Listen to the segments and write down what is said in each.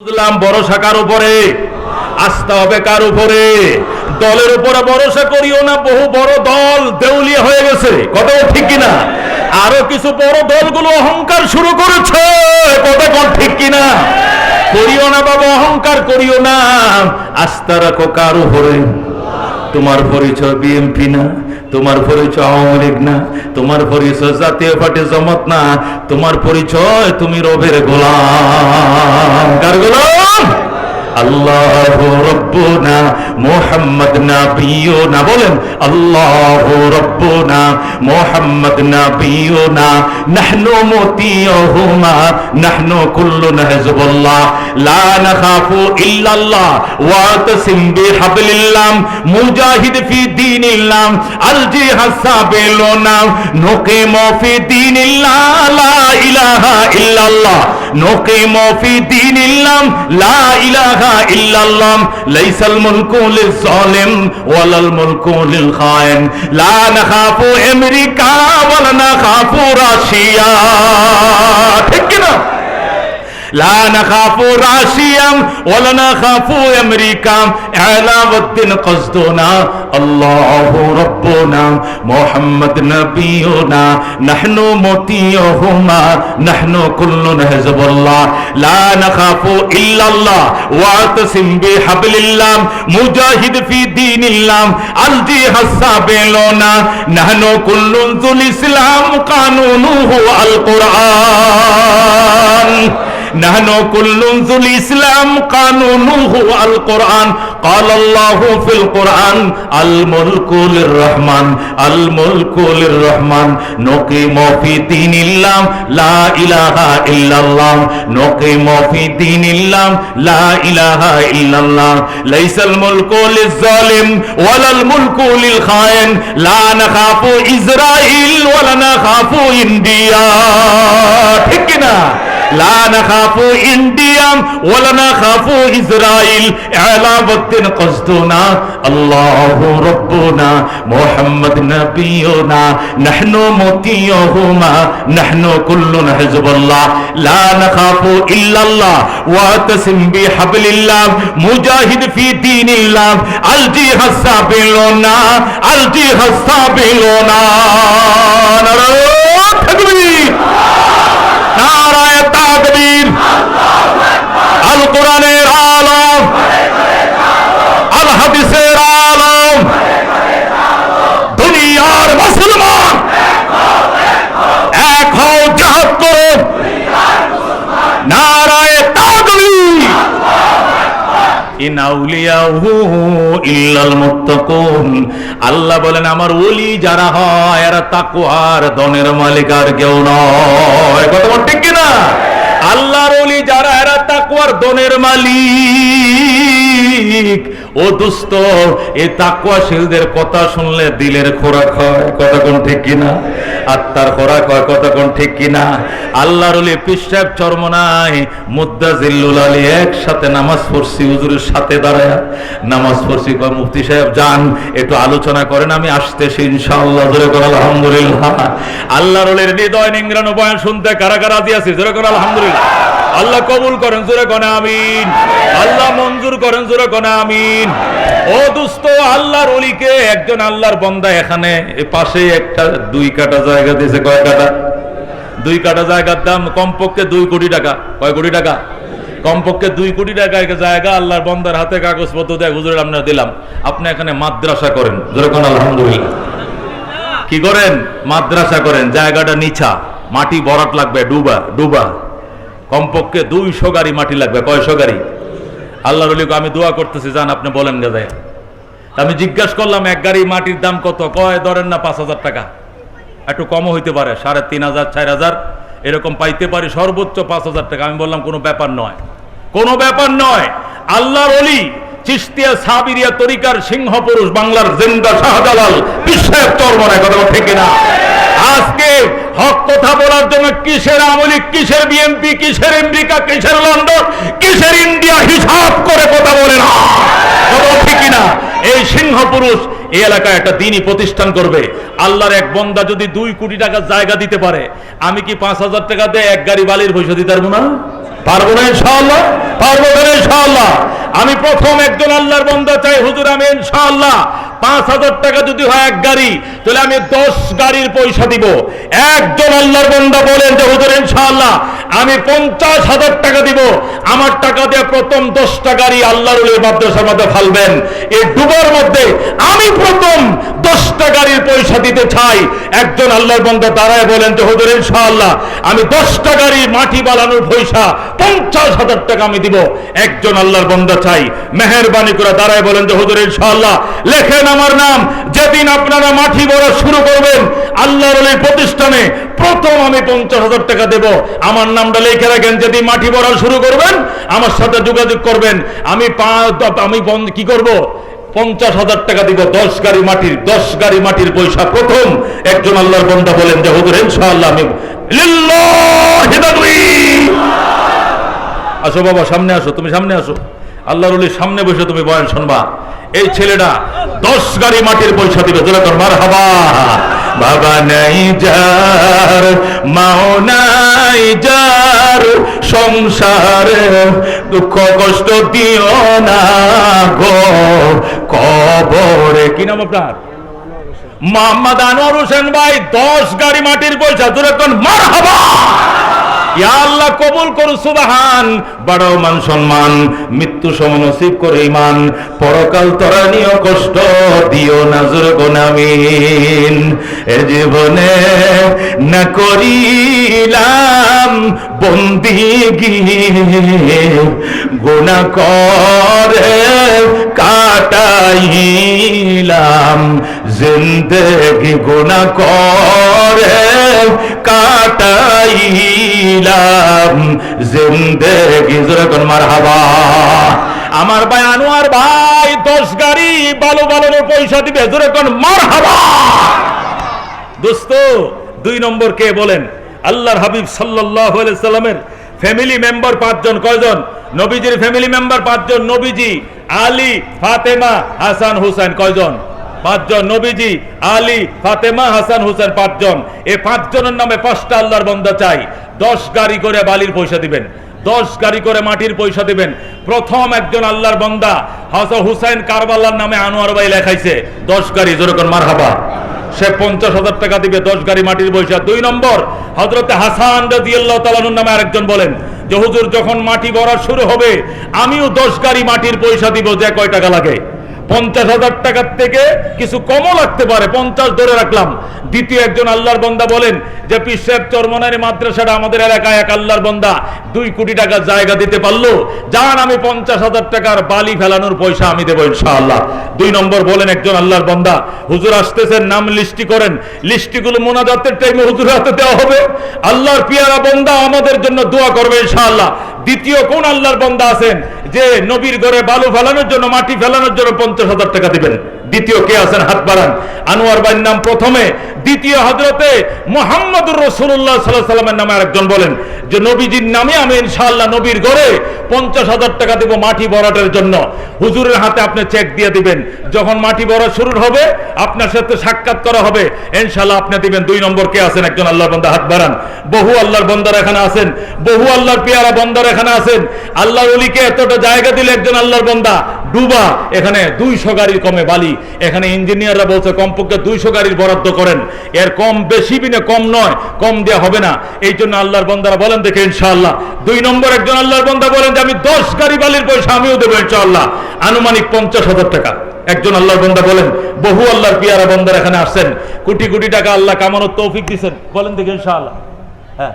বুঝলাম ভরসা কার উপরে? আস্থা হবে কার উপরে? দলের উপরে ভরসা করিও না, বহু বড় দল দেউলিয়া হয়ে গেছে। কথা ঠিক কিনা? আরও কিছু বড় দলগুলো অহংকার শুরু করেছে। কথা কোন ঠিক কিনা? করিও না বাবা, অহংকার করিও না। আস্থা রাখো কার উপরে? তোমার পরিচয় বিএমপি না, তোমার পরিচয় আওয়ামী লীগ না, তোমার পরিচয় জাতীয় পার্টি জমত না, তোমার পরিচয় তুমি রবের গোলাম। কার গোলাম? আল্লাহ রব্বুনা মোহাম্মদ নাবিয়ুনা বলেন আল্লাহ রব্বুনা মোহাম্মদ নাবিয়ুনা নাহনু মুতিয়ুহুমা নাহনু কুল্লুনা হিজবুল্লাহ লা নাখাফু ইল্লাল্লাহ ওয়া তাসিম বিহাবলিল্লাহ মুজাহিদ ফি দীনিল্লাহ আল জিহাদ সাবিলুনা নুকিমু ফি দীনিল্লাহ লা ইলাহা ইল্লাল্লাহ নুকিমু ফি দীনিল্লাহ লা ইলাহা ইল্লাল্লাহ, লাইসাল মুলকু লিজ-জালিম ওয়ালাল মুলকু লিল-খায়েন লা নাখাফু আমেরিকা ওয়ালা নাখাফু রাশিয়া। ঠিক কি না لا نخاف راشيا ولا نخاف امريكا اعلام الدين قصدنا الله ربنا محمد نبينا نحن مطيعهما نحن كلنا حزب الله لا نخاف الا الله واعتصم بحبل الله مجاهد في دين الله الجهاد السابلنا نحن كل ذو الاسلام قانونه القران نحن كل ذو الإسلام قانونه القرآن قال الله في القرآن الملك للرحمن الملك للرحمن نقيم في دين الله لا إله إلا الله نقيم في دين الله لا إله إلا الله ليس الملك للظالم ولا الملك للخائن لا نخاف إسرائيل ولا نخاف إنديا ঠিক কিনা لا نخاف انديا ولا نخاف اسرائيل على وقت قصدنا الله ربنا محمد نبينا نحن مطيعهما نحن كل حزب الله لا نخاف الا الله واعتصم بحبل الله مجاهد في دين الله الجي حسابلونا الجي আল কোরআনের আলম। আল হাদিসের আলম। দুনিয়ার মুসলমান। এক হও জাহাদ করো নারায় মুত্তাকুন। আল্লাহ বলেন, আমার ওলি যারা হয়, এরা তাকওয়ার দনের মালিক আর কেউ নয়। কথা ঠিক কি না আল্লাহর অলি যারা, এরা তাকুয়ার দনের মালিক। ও দুস্ত তাকুয়া শিলদের কথা শুনলে দিলের খোরাক হয়, কথা কোন ঠিক কিনা? আত্মার খোরাক কথা কোন ঠিক কিনা? আল্লাহর পিসাব চরমনায় মুদ্দা জিল্লুল আলী একসাথে নামাজ পড়ছি, হুজুরের সাথে দাঁড়ায় নামাজ পড়ছি। কয়, মুফতি সাহেব, যান, একটু আলোচনা করেন, আমি আসতেছি ইনশাআল্লাহ। জোরে আলহামদুলিল্লাহ। আল্লাহর হৃদয় শুনতে কারা কারা দিয়েছি জোরে আলহামদুলিল্লাহ। আল্লাহ কবুল করেন, জোরে কোনে আমিন। আল্লাহ মঞ্জুর করেন, জোরে কোনে আমিন। ও দুস্ত, আল্লাহর ওলিকে একজন আল্লাহর বন্দা এখানে পাশে একটা দুই কাটা জায়গা দিয়েছে, কয় কাটা দুই কাটা জায়গার দাম কমপক্ষে দুই কোটি টাকা। কয় কোটি টাকা? কমপক্ষে দুই কোটি টাকা একটা জায়গা আল্লাহর বন্দার হাতে কাগজপত্র দেয় হুজুরের আপনার দিলাম। আপনি এখানে মাদ্রাসা করেন। যেরকম আলহামদুলিল্লাহ। কি করেন? মাদ্রাসা করেন। জায়গাটা নিচা। মাটি বরাট লাগবে, ডুবা ডুবা। কমপক্ষে দুইশো গাড়ি মাটি লাগবে। কয়শো গাড়ি? আল্লাহর অলিকে আমি দোয়া করতেছি যান আপনি বলেন গাদে আমি জিজ্ঞাসা করলাম, এক গাড়ি মাটির দাম কত? কয়, ধরেন না পাঁচ হাজার টাকা। একটু কমও হইতে পারে, সাড়ে তিন হাজার, চার হাজার, এরকম পাইতে পারি, সর্বোচ্চ পাঁচ হাজার টাকা। আমি বললাম, কোনো ব্যাপার নয়। কোনো ব্যাপার নয়। আল্লাহর অলি চিস্তিয়া সাবিরিয়া তরিকার সিংহ পুরুষ বাংলার জিন্দা শাহজালাল বিশ্বের চর্মনায় কথা ঠিক না আজকে হক কথা বলার জন্য কিসের আমলি কিসের বিএনপি কিসের আমেরিকা কিসের লন্ডন, কিসের ইন্ডিয়া হিসাব করে কথা বলে না। ঠিক না এই সিংহ পুরুষ এই এলাকায় একটা দিনই প্রতিষ্ঠান করবে। আল্লাহর এক বন্দা যদি দুই কোটি টাকার জায়গা দিতে পারে, আমি কি পাঁচ হাজার টাকা দিয়ে এক গাড়ি বালির পয়সা দিতে পারব না? পারব না ইনশাআল্লাহ, পারব না ইনশাআল্লাহ। আমি প্রথম একজন আল্লাহর বন্ধা চাই, হুজুর আমি ইনশাআল্লাহ। পাঁচ হাজার টাকা যদি হয় এক গাড়ি, তাহলে আমি দশ গাড়ির পয়সা দিব। একজন আল্লাহর বন্ধা বলেন যে, হুজুর, ইনশাআল্লাহ আমি পঞ্চাশ হাজার টাকা দিব। আমার টাকা দিয়ে প্রথম দশটা গাড়ি আল্লাহর মাদ্রাসার মধ্যে ফালবেন। এই ডুবার মধ্যে আমি প্রথম দশটা গাড়ির পয়সা দিতে চাই। একজন আল্লাহর বন্ধা দাঁড়ায় বলেন যে, হুজুর, ইনশাআল্লাহ, আমি দশটা গাড়ি মাটি বানানোর পয়সা পঞ্চাশ হাজার টাকা আমি দিব। একজন আল্লাহর বন্ধা চাই। মেহরবানি করে দাঁড়ায় বলেন যে, হুজুর, ইনশাআল্লাহ, লেখেন আমার নাম। যেদিন আপনারা মাটি বড়া শুরু করবেন, আল্লাহর প্রতিষ্ঠানে প্রথম আমি পঞ্চাশ হাজার টাকা দেব। আমার নামটা লিখে রাখেন যেদিন মাটি বড়া শুরু করবেন, আমার সাথে যোগাযোগ করবেন। আমি আমি কি করব? পঞ্চাশ হাজার টাকা দিব, দশ গাড়ি মাটির, দশ গাড়ি মাটির পয়সা। প্রথম একজন আল্লাহর বন্ধা বলেন যে আমি আসো বাবা, সামনে আসো, তুমি সামনে আসো। আল্লাহর সামনে বসে তুমি বয়ান শুনবা। এই ছেলেটা দশ গাড়ি মাটির পয়সা দিবে। তোরা তোর মার হাবা বাবা নাই যার, মাও নাই যার, সংসারে দুঃখ কষ্ট দিও না গো। কবরে কি নাম আপনার? মোহাম্মদ আনোয়ার হোসেন ভাই, দশ গাড়ি মাটির পয়সা। তোরা কোন মার হাবা আল্লাহ, কবুল করু, সুবাহান। বাড়াও মান সম্মান, মৃত্যু সমান নসিব করে ইমান পরকাল তরা নিও কষ্ট, দিও নাজর গোনামিন। এ জীবনে না করিলাম বন্দিগি গুণা করে কাটাইলাম। জিন্দেগি গুণা করে কাটাইলাম জিন্দেগি যেরকম মার হাবা আমার ভাই আনোয়ার ভাই, দশ গাড়ি, বালু বালুর পয়সা দিবে যেরকম মার হাবা দোস্ত, দুই নম্বর কে বলেন? আল্লাহর হাবিব সাল্লাহ সাল্লামের ফ্যামিলি মেম্বার পাঁচজন, কয়জন? নবীজির ফ্যামিলি মেম্বার পাঁচজন, নবীজি, আলী, ফাতেমা, হাসান হুসেন কয়জন? পাঁচজন নবীজি, আলী, ফাতেমা, হাসান, হুসেন পাঁচজন। এই পাঁচজনের নামে পাঁচটা আল্লাহর বন্ধা চাই। দশ গাড়ি করে বালির পয়সা দিবেন। দশ গাড়ি করে মাটির পয়সা দিবেন। প্রথম একজন আল্লাহর বন্দা হাসান হুসাইন কারবাল্লার নামে আনোয়ার ভাই লেখাইছে, দশ গাড়ি যেরকম মার হাবা সে পঞ্চাশ হাজার টাকা দিবে, দশ গাড়ি মাটির পয়সা। দুই নম্বর হজরতে হাসান রাদিয়াল্লাহু তাআলার নামে আরেকজন বলেন, যে হুজুর, যখন মাটি ভরা শুরু হবে, আমিও দশ গাড়ি মাটির পয়সা দিব, যে কয় টাকা লাগে? পঞ্চাশ হাজার টাকার থেকে কিছু কমও লাগতে পারে, পঞ্চাশ ধরে রাখলাম। দ্বিতীয় একজন আল্লাহর বন্দা বলেন যে পিসেব চরমনারি মাদ্রাসাটা আমাদের এলাকায় এক আল্লাহর বন্দা, দুই কোটি টাকা জায়গা দিতে পারল। যান, আমি পঞ্চাশ হাজার টাকার বালি ফেলানোর পয়সা আমি দেবো ইনশাআল্লাহ। দুই নম্বর বলেন একজন আল্লাহর বন্দা, হুজুর আসতেছেন, নাম লিস্টি করেন। লিস্টিগুলো মোনাজাতের টাইমে হুজুর হাতে দেওয়া হবে। আল্লাহর পিয়ারা বন্দা আমাদের জন্য দোয়া করবে ইনশাআল্লাহ। দ্বিতীয় কোন আল্লাহর বন্দা আছেন যে, নবীর ঘরে বালু ফেলানোর জন্য, মাটি ফেলানোর জন্য পঞ্চাশ হাজার টাকা দিবেন। দ্বিতীয় কে আছেন? হাত বাড়ান। আনোয়ার বাইর নাম প্রথমে, দ্বিতীয় হজরতে মোহাম্মদুর রসুল্লাহ সাল্লাহ সাল্লামের নামে আরেকজন বলেন যে, নবীজির নামে আমি ইনশাআল্লাহ নবীর ঘরে পঞ্চাশ হাজার টাকা দেবো মাটি ভরাটের জন্য। হুজুরের হাতে আপনি চেক দিয়ে দিবেন। যখন মাটি ভরা শুরু হবে, আপনার সাথে সাক্ষাৎ করা হবে। ইনশাআল্লাহ আপনি দিবেন। দুই নম্বর কে আছেন? একজন আল্লাহর বন্দা। হাত বাড়ান। বহু আল্লাহর বন্দার এখানে আছেন। বহু আল্লাহর পেয়ারা বন্দার এখানে আছেন। আল্লাহর অলিকে এতটা জায়গা দিলে একজন আল্লাহর বন্দা। ডুবা এখানে দুইশো গাড়ির কমে বালি। এখানে ইঞ্জিনিয়াররা বলছে, কমপক্ষে দুইশো গাড়ির বরাদ্দ করেন। এর কম বেশি বিনে কম নয়, কম দেওয়া হবে না। এই জন্য আল্লাহর বন্দারা বলেন, দেখে ইনশাআল্লাহ। দুই নম্বর একজন আল্লাহর বন্দা বলেন যে, আমি দশ গাড়ি বালির পয়সা আমিও দেবো ইনশাআল্লাহ। আনুমানিক পঞ্চাশ হাজার টাকা। একজন আল্লাহর বন্দা বলেন, বহু আল্লাহর পিয়ারা বন্দার এখানে আসছেন। কোটি কোটি টাকা আল্লাহ কামানোর তৌফিক দিচ্ছেন বলেন দেখে ইনশাআল্লাহ। হ্যাঁ।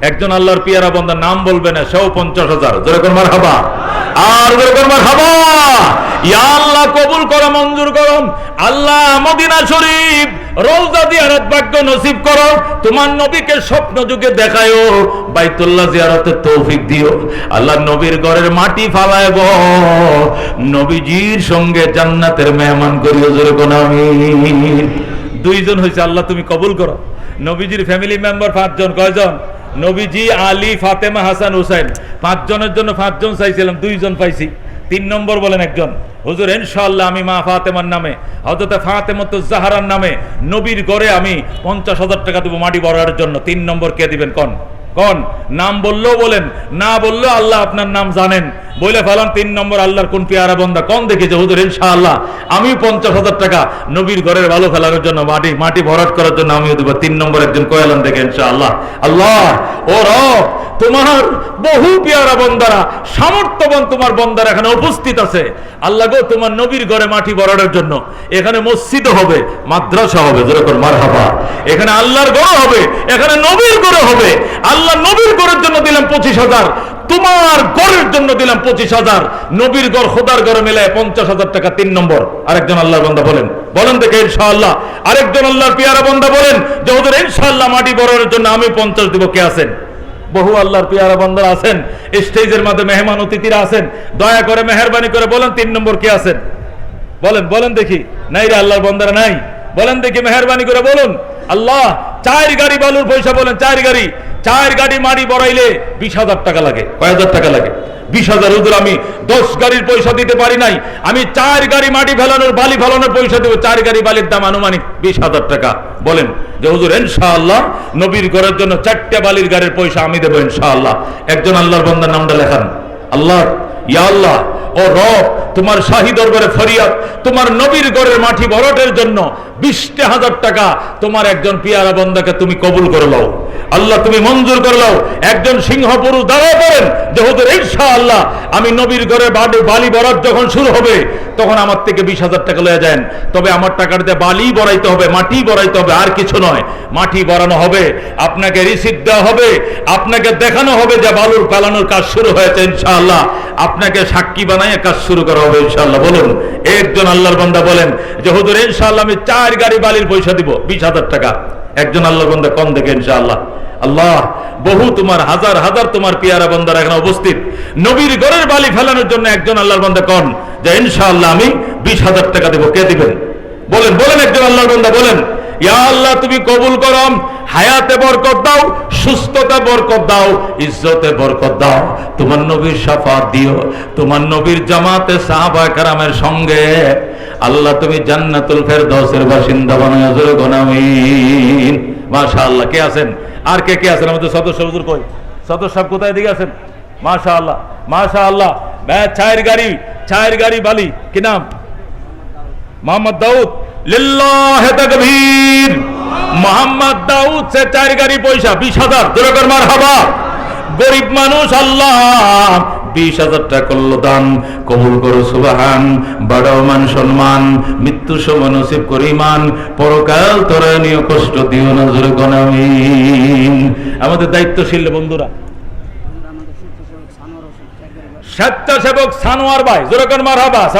একজন আল্লাহর পিয়ারা বন্দার নাম বলবে না, সেও পঞ্চাশ হাজার। যেরকম মার হাবা আর যেরকম মার হাবা ইয়া আল্লাহ, কবুল করো, মঞ্জুর করো। আল্লাহ মদিনা শরীফ ঘরের মাটি ফালায় গো। নবীজির সঙ্গে জান্নাতের মেহমান করিও, জোরে কোন দুইজন হয়েছে আল্লাহ তুমি কবুল করো। নবীজির ফ্যামিলি মেম্বার পাঁচজন, কয়জন? নবীজি, আলী, ফাতেমা, হাসান, হুসাইন। পাঁচজনের জন্য পাঁচজন চাইছিলাম, দুইজন পাইছি। তিন নম্বর বলেন একজন, হুজুর, ইনশাআল্লাহ আমি মা ফাতেমার নামে হজরত ফাতেমত জাহারার নামে নবীর গড়ে আমি পঞ্চাশ হাজার টাকা দেবো মাটি বড়ার জন্য। তিন নম্বর কে দিবেন, কোন? কোন নাম বললেও বলেন, না বললেও আল্লাহ আপনার নাম জানেন। বলে ফেলাম তিন নম্বর আল্লাহর কোন পেয়ারা বন্দা। কোন দেখেছে হুজুর, ইনশাআল্লাহ আমি পঞ্চাশ হাজার টাকা নবীর ঘরের ভালো ফেলানোর জন্য মাটি মাটি ভরাট করার জন্য আমিও দেবো। তিন নম্বর একজন কয়ালাম দেখে, ইনশাআল্লাহ, আল্লাহ আল্লাহ ও তোমার বহু পেয়ারা বন্দারা, সামর্থ্যবান তোমার বন্দারা এখানে উপস্থিত আছে। আল্লাহ গো, তোমার নবীর ঘরে মাটি ভরানোর জন্য এখানে মসজিদ হবে, মাদ্রাসা হবে যেরকম মারহাবা। এখানে আল্লাহর ঘর হবে, এখানে নবীর ঘরে হবে। আল্লাহ নবীর গড়ের জন্য দিলাম পঁচিশ হাজার, তোমার গড়ের জন্য দিলাম পঁচিশ হাজার। নবীর গড় খোদার ঘরে মিলায় পঞ্চাশ হাজার টাকা, তিন নম্বর। আরেকজন আল্লাহর বন্দা বলেন বলেন দেখে ইনশাআল্লাহ। আরেকজন আল্লাহর পিয়ারা বন্দা বলেন যে ওদের ইনশাআল্লাহ মাটি বরানোর জন্য আমি পঞ্চাশ দিব, কে আছেন? বহু আল্লাহর পিয়ারা বন্দারা আছেন, স্টেজের মধ্যে মেহমান অতিথিরা আছেন, দয়া করে, মেহরবানি করে বলেন, তিন নম্বর কে আছেন? বলেন বলেন দেখি, নাই রে আল্লাহর বন্দারা নাই। বলেন দেখি, মেহরবানি করে বলুন, আল্লাহ চার গাড়ি বালুর পয়সা বলেন চার গাড়ি। চার গাড়ি মাড়ি বড়াইলে বিশ হাজার টাকা লাগে। কয় হাজার টাকা লাগে? বিশ হাজার। হুজুর, আমি দশ গাড়ির পয়সা দিতে পারি নাই। আমি চার গাড়ি মাটি ফেলানোর, বালি ফেলানোর পয়সা দেবো। চার গাড়ি বালির দাম আনুমানিক বিশ হাজার টাকা। বলেন যে, হুজুর, ইনশাআল্লাহ নবীর ঘরের জন্য চারটে বালির গাড়ির পয়সা আমি দেবো, ইনশাআল্লাহ। একজন আল্লাহর বন্দার নামটা লেখান। আল্লাহ, ইয়া আল্লাহ ও রব, তোমার শাহী দরবারে ফরিয়াদ, তোমার নবীর ঘরের মাটি ভরটের জন্য বিশটা হাজার টাকা তোমার একজন পিয়ারা বন্দাকে তুমি কবুল করে লও আল্লাহ, তুমি মঞ্জুর করে লও একজন সিংহ পুরুষ দাঁড়া করেন যে হুজুর ইনশাআল্লাহ আমি নবীর ঘরে বালি বালি বরাদ যখন শুরু হবে, তখন আমার থেকে বিশ হাজার টাকা লয়ে যান। তবে আমার টাকাটাতে বালি বড়াইতে হবে, মাটি বড়াইতে হবে, আর কিছু নয়। মাটি বড়ানো হবে, আপনাকে রিসিভ দেওয়া হবে, আপনাকে দেখানো হবে যে বালুর পালানোর কাজ শুরু হয়েছে ইনশাআল্লাহ। আপনাকে সাক্ষী বানাইয়ে কাজ শুরু করা হবে ইনশাআল্লাহ। বলুন, একজন আল্লাহর বান্দা বলেন যে, হুজুর, ইনশাআল্লাহ আমি চার গাড়ি বালির পয়সা দিব, বিশ হাজার টাকা। একজন আল্লাহর বান্দা কম দেখে, ইনশাআল্লাহ। আল্লাহ, বহু তোমার, হাজার হাজার তোমার পিয়ারা বন্দার এখানে উপস্থিত। নবীর ঘরের বালি ফেলানোর জন্য একজন আল্লাহর বান্দা কন যে, ইনশাআল্লাহ আমি বিশ হাজার টাকা দেবো, কে দিবেন? বলেন বলেন একজন আল্লাহর বান্দা, বলেন। আল্লাহ, তুমি কবুল করো হায়াতে বরকত দাও, সুস্থতা বরকত দাও, ইজ্জতে বরকত দাও। তোমার নবীর দিও, তোমার নবীর জামাতে সাহাবা কারামের সঙ্গে। আল্লাহ, তুমি জান্নাতুল বাসিন্দা বানায় মাশাআল্লাহ, কে আছেন? আর কে কে আছেন? আমাদের সদস্য হুজুর কই? সদস্য কোথায়? দিকে আছেন? মাশাআল্লাহ মাশাআল্লাহ। ব্যা চায়ের গাড়ি গাড়ি বালি। কি নাম? মোহাম্মদ দাউদ। মোহাম্মদ দাউদ সে চার গাড়ি পয়সা, বিশ হাজার। জোরকর মার গরিব মানুষ, আল্লাহ, বিশ হাজার টাকা করল দান। কবুল করো, সুবাহান। বাড়াও মান সম্মান। মৃত্যু সময় নসিব পরকাল তোরা নিয়ে কষ্ট দিও না, জোরে আমাদের দায়িত্বশীল বন্ধুরা। স্বেচ্ছাসেবক সানোয়ার ভাই জোরকর মার হাবা